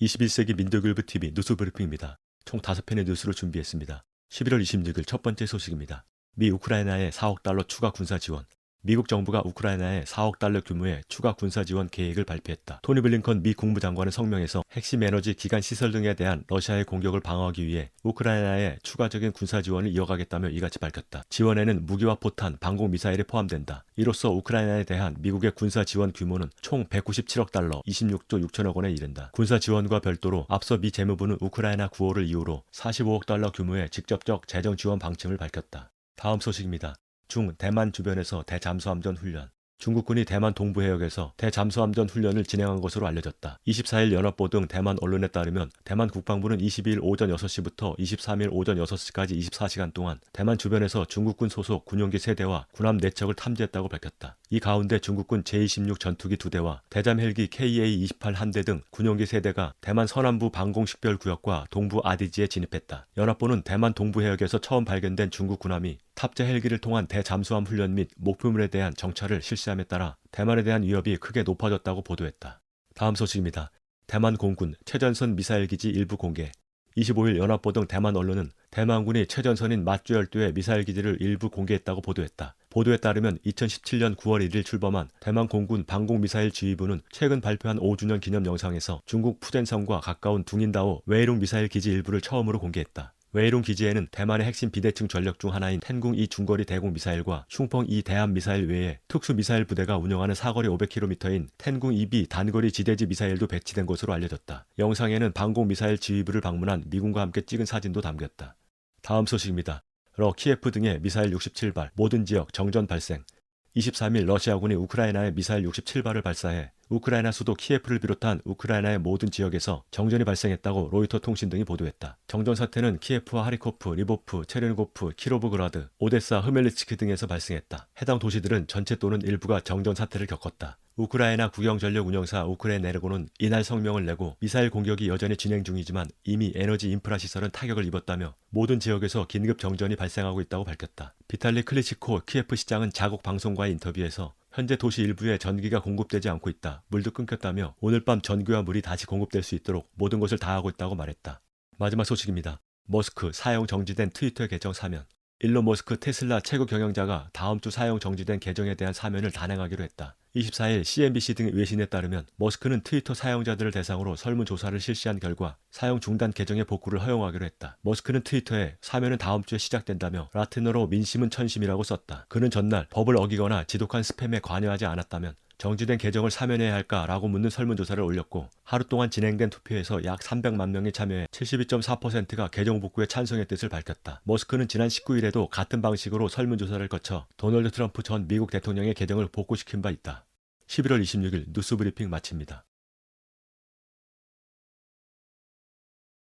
21세기 민족일보 TV 뉴스 브리핑입니다. 총 5편의 뉴스를 준비했습니다. 11월 26일 첫 번째 소식입니다. 미 우크라이나에 4억 달러 추가 군사 지원. 미국 정부가 우크라이나에 4억 달러 규모의 추가 군사 지원 계획을 발표했다. 토니 블링컨 미 국무장관은 성명에서 핵심 에너지 기관 시설 등에 대한 러시아의 공격을 방어하기 위해 우크라이나에 추가적인 군사 지원을 이어가겠다며 이같이 밝혔다. 지원에는 무기와 포탄, 방공 미사일이 포함된다. 이로써 우크라이나에 대한 미국의 군사 지원 규모는 총 197억 달러, 26조 6천억 원에 이른다. 군사 지원과 별도로 앞서 미 재무부는 우크라이나 구호를 이유로 45억 달러 규모의 직접적 재정 지원 방침을 밝혔다. 다음 소식입니다. 중 대만 주변에서 대잠수함전 훈련. 중국군이 대만 동부 해역에서 대잠수함전 훈련을 진행한 것으로 알려졌다. 24일 연합보 등 대만 언론에 따르면 대만 국방부는 22일 오전 6시부터 23일 오전 6시까지 24시간 동안 대만 주변에서 중국군 소속 군용기 3대와 군함 4척을 탐지했다고 밝혔다. 이 가운데 중국군 제-26 전투기 2대와 대잠 헬기 KA-28 한대등 군용기 3대가 대만 서남부 방공식별구역과 동부 아디지에 진입했다. 연합보는 대만 동부 해역에서 처음 발견된 중국 군함이 탑재 헬기를 통한 대잠수함 훈련 및 목표물에 대한 정찰을 실시함에 따라 대만에 대한 위협이 크게 높아졌다고 보도했다. 다음 소식입니다. 대만 공군 최전선 미사일 기지 일부 공개. 25일 연합보 등 대만 언론은 대만군이 최전선인 마쭈 열도의 미사일 기지를 일부 공개했다고 보도했다. 보도에 따르면 2017년 9월 1일 출범한 대만 공군 방공미사일 지휘부는 최근 발표한 5주년 기념 영상에서 중국 푸젠성과 가까운 둥인다오 웨이룽 미사일 기지 일부를 처음으로 공개했다. 웨이룽 기지에는 대만의 핵심 비대칭 전력 중 하나인 텐궁 2 중거리 대공 미사일과 슝펑 2 대함 미사일 외에 특수 미사일 부대가 운영하는 사거리 500km인 텐궁 2B 단거리 지대지 미사일도 배치된 것으로 알려졌다. 영상에는 방공 미사일 지휘부를 방문한 미군과 함께 찍은 사진도 담겼다. 다음 소식입니다. 러 키예프 등의 미사일 67발 모든 지역 정전 발생. 23일 러시아군이 우크라이나에 미사일 67발을 발사해 우크라이나 수도 키예프를 비롯한 우크라이나의 모든 지역에서 정전이 발생했다고 로이터 통신 등이 보도했다. 정전 사태는 키예프와 하리코프, 리보프, 체르니고프, 키로브그라드, 오데사, 흐멜리츠키 등에서 발생했다. 해당 도시들은 전체 또는 일부가 정전 사태를 겪었다. 우크라이나 국영전력 운영사 우크레네르고는 이날 성명을 내고 미사일 공격이 여전히 진행 중이지만 이미 에너지 인프라 시설은 타격을 입었다며 모든 지역에서 긴급 정전이 발생하고 있다고 밝혔다. 비탈리 클리치코 키예프 시장은 자국 방송과의 인터뷰에서 현재 도시 일부에 전기가 공급되지 않고 있다. 물도 끊겼다며 오늘 밤 전기와 물이 다시 공급될 수 있도록 모든 것을 다하고 있다고 말했다. 마지막 소식입니다. 머스크 사용 정지된 트위터 계정 사면. 일론 머스크 테슬라 최고 경영자가 다음 주 사용 정지된 계정에 대한 사면을 단행하기로 했다. 24일 CNBC 등 외신에 따르면 머스크는 트위터 사용자들을 대상으로 설문조사를 실시한 결과 사용 중단 계정의 복구를 허용하기로 했다. 머스크는 트위터에 사면은 다음 주에 시작된다며 라틴어로 민심은 천심이라고 썼다. 그는 전날 법을 어기거나 지독한 스팸에 관여하지 않았다면 정지된 계정을 사면해야 할까라고 묻는 설문조사를 올렸고 하루 동안 진행된 투표에서 약 300만 명이 참여해 72.4%가 계정 복구에 찬성의 뜻을 밝혔다. 머스크는 지난 19일에도 같은 방식으로 설문조사를 거쳐 도널드 트럼프 전 미국 대통령의 계정을 복구시킨 바 있다. 11월 26일 뉴스브리핑 마칩니다.